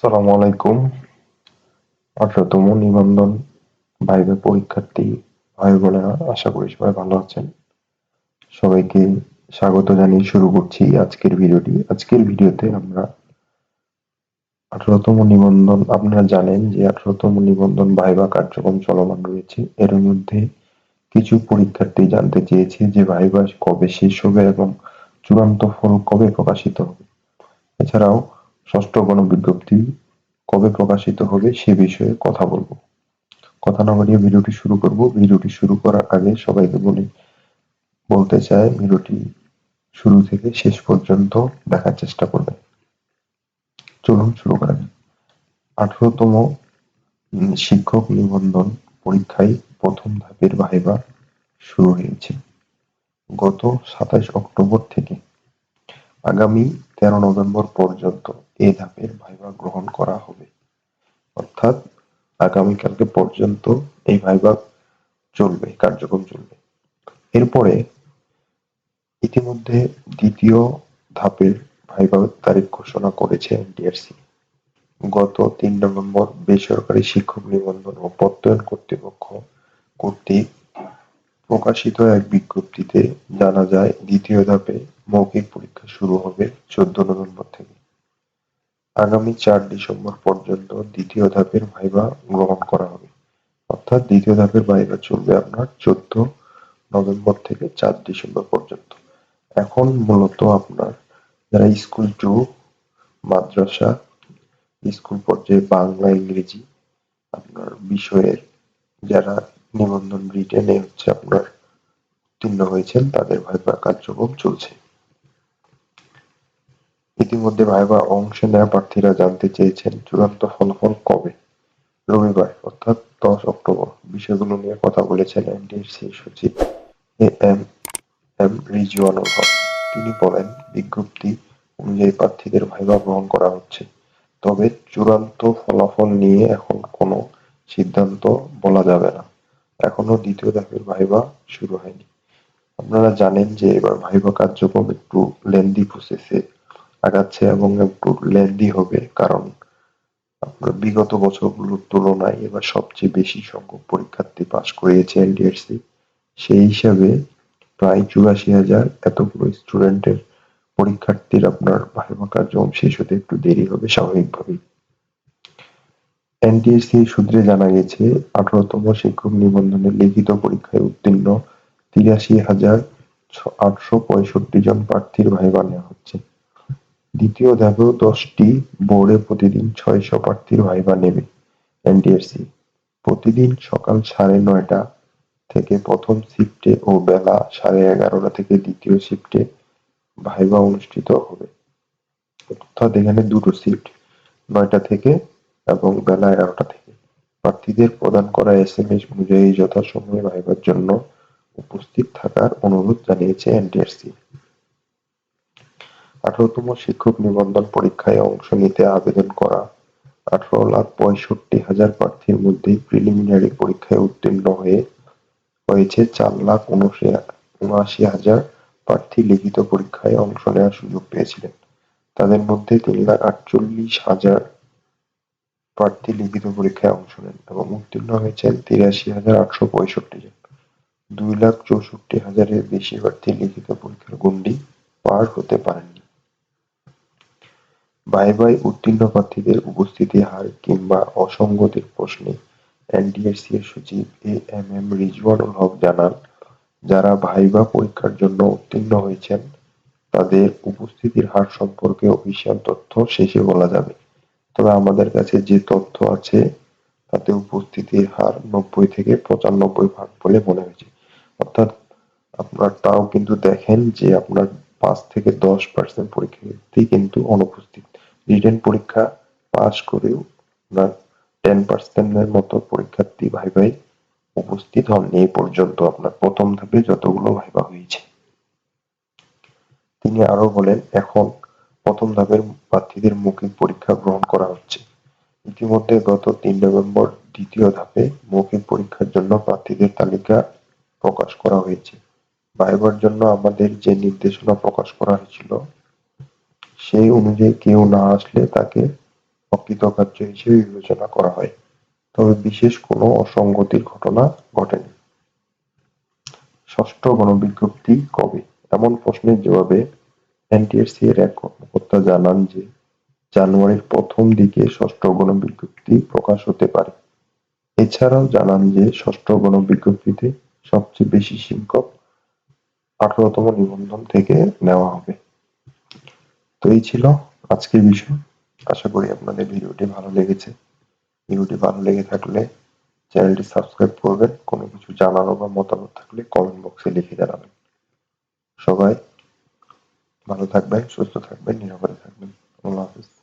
আসসালামু আলাইকুম। আঠারোতম নিবন্ধন ভাইভা পরীক্ষার্থী ভাই বোনেরা, আশা করি সবাই ভালো আছেন। সবাইকে স্বাগত জানিয়ে শুরু করছি আজকের ভিডিওটি। আজকের ভিডিওতে আমরা আঠারোতম নিবন্ধন, আপনারা জানেন যে আঠারোতম নিবন্ধন ভাইভা কার্যক্রম চলমান রয়েছে। এর মধ্যে কিছু পরীক্ষার্থী জানতে চেয়েছে যে ভাইভা কবে শেষ হবে এবং চূড়ান্ত ফল কবে প্রকাশিত হবে। এছাড়াও ষষ্ঠ গণবিজ্ঞপ্তি কবে প্রকাশিত হবে সে বিষয়ে কথা বলব। কথা না বাড়িয়ে ভিডিওটি শুরু করব। ভিডিওটি শুরু করার আগে সবাইকে বলি, বলতে চাই ভিডিওটি শুরু থেকে শেষ পর্যন্ত দেখার চেষ্টা করবে চলুন শুরু করা যাক। আঠারোতম শিক্ষক নিবন্ধন পরীক্ষায় প্রথম ধাপের ভাইবা শুরু হয়েছে। গত সাতাশ অক্টোবর থেকে আগামী তেরো নভেম্বর পর্যন্ত এ ধাপের ভাইবা গ্রহণ করা হবে। অর্থাৎ আগামীকালকে পর্যন্ত এই ভাইবা চলবে, কার্যক্রম চলবে। এরপরে ইতিমধ্যে দ্বিতীয় ধাপের ভাইবা তারিখ ঘোষণা করেছে এনটিআরসি গত তিন নভেম্বর বেসরকারি শিক্ষক নিবন্ধন ও প্রত্যয়ন কর্তৃপক্ষ কর্তৃক প্রকাশিত এক বিজ্ঞপ্তিতে জানা যায়, দ্বিতীয় ধাপে মৌখিক পরীক্ষা শুরু হবে চোদ্দ নভেম্বর থেকে। আগামী চার ডিসেম্বর পর্যন্ত দ্বিতীয় ধাপের ভাইবা গ্রহণ করা হবে। অর্থাৎ দ্বিতীয় ধাপের ভাইবা চলবে আপনার চোদ্দ নভেম্বর থেকে চার ডিসেম্বর পর্যন্ত। এখন মূলত আপনার যারা স্কুল টু, মাদ্রাসা, স্কুল পর্যায়ে বাংলা, ইংরেজি আপনার বিষয়ের যারা নিবন্ধন ব্রিটেনে হচ্ছে আপনার উত্তীর্ণ হয়েছেন, তাদের ভাইবা কার্যক্রম চলছে। ইতিমধ্যে ভাইবা অংশ নেওয়া প্রার্থীরা জানতে চেয়েছেন চূড়ান্ত ফলাফল কবে? রবিবার, অর্থাৎ দশ অক্টোবর। বিষয়গুলো নিয়ে কথা বলেছেন এনডিএসসি সচিব A M M Rizwanul Haque. তিনি বলেন, বিজ্ঞপ্তি অনুযায়ী প্রার্থীদের ভাইবা গ্রহণ করা হচ্ছে। তবে চূড়ান্ত ফলাফল নিয়ে এখন কোনো সিদ্ধান্ত বলা যাবে না। এখনও দ্বিতীয় ধাপের ভাইবা শুরু হয়নি। আপনারা জানেন যে এবার ভাইবা কার্যক্রম একটু লেন্দি প্রসেসে আগাচ্ছে এবং একটু লেন্দি হবে, কারণ আপনার বিগত বছরগুলোর তুলনায় এবার সবচেয়ে বেশি সংখ্যক পরীক্ষার্থী পাশ করিয়েছে এনডিএসসি সেই হিসাবে প্রায় চুরাশি হাজার এতগুলো স্টুডেন্টের পরীক্ষার্থীর আপনার ভাইবা কার্যক্রম শেষ হতে একটু দেরি হবে স্বাভাবিকভাবেই। এনটিএসসি সূত্রে জানা গেছে, আঠারোতম শিক্ষক নিবন্ধনের লিখিত পরীক্ষায় উত্তীর্ণ তিরাশি হাজার আটশো পঁয়ষট্টি জন প্রার্থীর ভাইবা নেওয়া হচ্ছে। দ্বিতীয় ধাপেও দশটি বোর্ডে প্রতিদিন ছয়শো প্রার্থীর ভাইবা নেবে এনটিএসসি প্রতিদিন সকাল সাড়ে নয়টা থেকে প্রথম শিফটে ও বেলা সাড়ে এগারোটা থেকে দ্বিতীয় শিফটে ভাইবা অনুষ্ঠিত হবে। অর্থাৎ এখানে দুটো শিফট, নয়টা থেকে এবং বেলা এগারোটা থেকে। প্রার্থীদের প্রদান করা এস এম এস অনুযায়ী যথাসময়ে ভাইবার জন্য উপস্থিত থাকার অনুরোধ জানিয়েছে এনটিআরসি আঠারোতম শিক্ষক নিবন্ধন পরীক্ষায় অংশ নিতে আবেদন করা, আঠারো লাখ পঁয়ষট্টি হাজার প্রার্থীর মধ্যে প্রিলিমিনারি পরীক্ষায় উত্তীর্ণ হয়ে হয়েছে চার লাখ উনআশি হাজার প্রার্থী লিখিত পরীক্ষায় অংশ নেওয়ার সুযোগ পেয়েছিলেন। তাদের মধ্যে তিন লাখ আটচল্লিশ হাজার প্রার্থী লিখিত পরীক্ষায় অংশ নেন এবং উত্তীর্ণ হয়েছেন তিরাশি হাজার আটশো পঁয়ষট্টি জন। দুই লাখ চৌষট্টি হাজারের বেশি প্রার্থী লিখিত পরীক্ষার গণ্ডি পার হতে পারেননি। ভাইভায় উত্তীর্ণ প্রার্থীদের উপস্থিতি হার কিংবা অসঙ্গতির প্রশ্নে এনটিএসসি এর সচিব A M M Rizwanul Haque জানান, যারা ভাইবা পরীক্ষার জন্য উত্তীর্ণ হয়েছেন, তাদের উপস্থিতির হার সম্পর্কে অফিসিয়াল তথ্য শেষে বলা যাবে। তবে আমাদের কাছে যে তথ্য আছে, তাতে উপস্থিতির হার নব্বই থেকে পঁচানব্বই ভাগ বলে মনে হয়েছে। অর্থাৎ আপনার তাও কিন্তু দেখেন যে আপনার পাঁচ থেকে দশ পার্সেন্ট পরীক্ষার্থী কিন্তু অনুপস্থিত। রিটেন পরীক্ষা পাস করেও আপনার টেন পার্সেন্টের মতো পরীক্ষার্থী ভাই ভাই উপস্থিত হননি এই পর্যন্ত। আপনার প্রথম ধাপে যতগুলো ভাইবা হয়েছে। তিনি আরও বলেন, এখন প্রথম ধাপের প্রার্থীদের মৌখিক পরীক্ষা গ্রহণ করা হচ্ছে। ইতিমধ্যে গত তিন নভেম্বর দ্বিতীয় ধাপে মৌখিক পরীক্ষার জন্য প্রার্থীদের তালিকা প্রকাশ করা হয়েছে। ভাইবার জন্য আমাদের যে নির্দেশনা প্রকাশ করা হয়েছিল সেই অনুযায়ী কেউ না আসলে তাকে অকৃতকার্য হিসেবে বিবেচনা করা হয়। তবে বিশেষ কোনো অসঙ্গতির ঘটনা ঘটেনি। ষষ্ঠ গণবিজ্ঞপ্তি কবে? এমন প্রশ্নের জবাবে এনটিআরসি এর এক কর্মকর্তা জানান যে, জানুয়ারির প্রথম দিকে ষষ্ঠ গণবিজ্ঞপ্তি প্রকাশ হতে পারে। এছাড়াও জানান যে, ষষ্ঠ গণবিজ্ঞপ্তিতে সবচেয়ে বেশি সংখ্যক আঠারোতম নিবন্ধন থেকে নেওয়া হবে। তো এই ছিল আজকের বিষয়। আশা করি আপনাদের ভিডিওটি ভালো লেগেছে। ভিডিওটি ভালো লেগে থাকলে চ্যানেলটি সাবস্ক্রাইব করবেন, কোনো কিছু জানানো বা মতামত থাকলে কমেন্ট বক্সে লিখে জানাবেন। সবাই ভালো থাকবেন, সুস্থ থাকবেন, নিরাপদে থাকবেন। আল্লাহ হাফিজ।